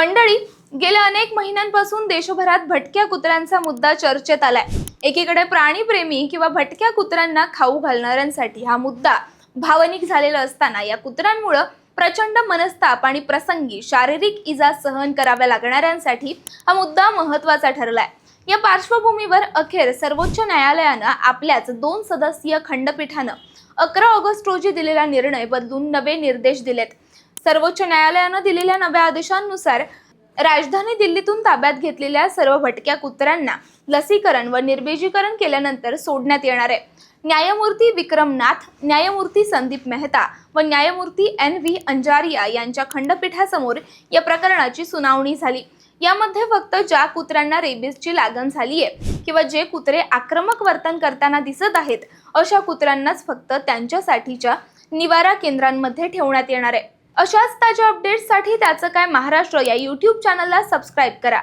मंडळी गेल्या अनेक महिन्यांपासून देशभरात भटक्या कुत्र्यांचा मुद्दा चर्चेत आलाय. एकीकडे प्राणीप्रेमी किंवा भटक्या कुत्र्यांना खाऊ घालणाऱ्यांसाठी हा मुद्दा भावनिक झालेला असताना या कुत्र्यांमुळं प्रचंड मनस्ताप आणि प्रसंगी शारीरिक इजा सहन कराव्या लागणाऱ्यांसाठी हा मुद्दा महत्त्वाचा ठरलाय. या पार्श्वभूमीवर अखेर सर्वोच्च न्यायालयानं आपल्याच दोन सदस्यीय खंडपीठानं अकरा ऑगस्ट रोजी दिलेला निर्णय बदलून नवे निर्देश दिलेत. सर्वोच्च न्यायालयानं दिलेल्या नव्या आदेशांनुसार राजधानी दिल्लीतून ताब्यात घेतलेल्या सर्व भटक्या कुत्र्यांना लसीकरण व निर्बीजीकरण केल्यानंतर सोडण्यात येणार आहे. न्यायमूर्ती विक्रम नाथ न्यायमूर्ती संदीप मेहता व न्यायमूर्ती एन व्ही अंजारिया यांच्या खंडपीठासमोर या प्रकरणाची सुनावणी झाली. यामध्ये फक्त ज्या कुत्र्यांना रेबीजची लागण झाली आहे किंवा जे कुत्रे आक्रमक वर्तन करताना दिसत आहेत अशा कुत्र्यांनाच फक्त त्यांच्यासाठीच्या निवारा केंद्रांमध्ये ठेवण्यात येणार आहे. अशाच ताज्या अपडेट्ससाठी त्याचं काय महाराष्ट्र या यूट्यूब चॅनलला सबस्क्राईब करा.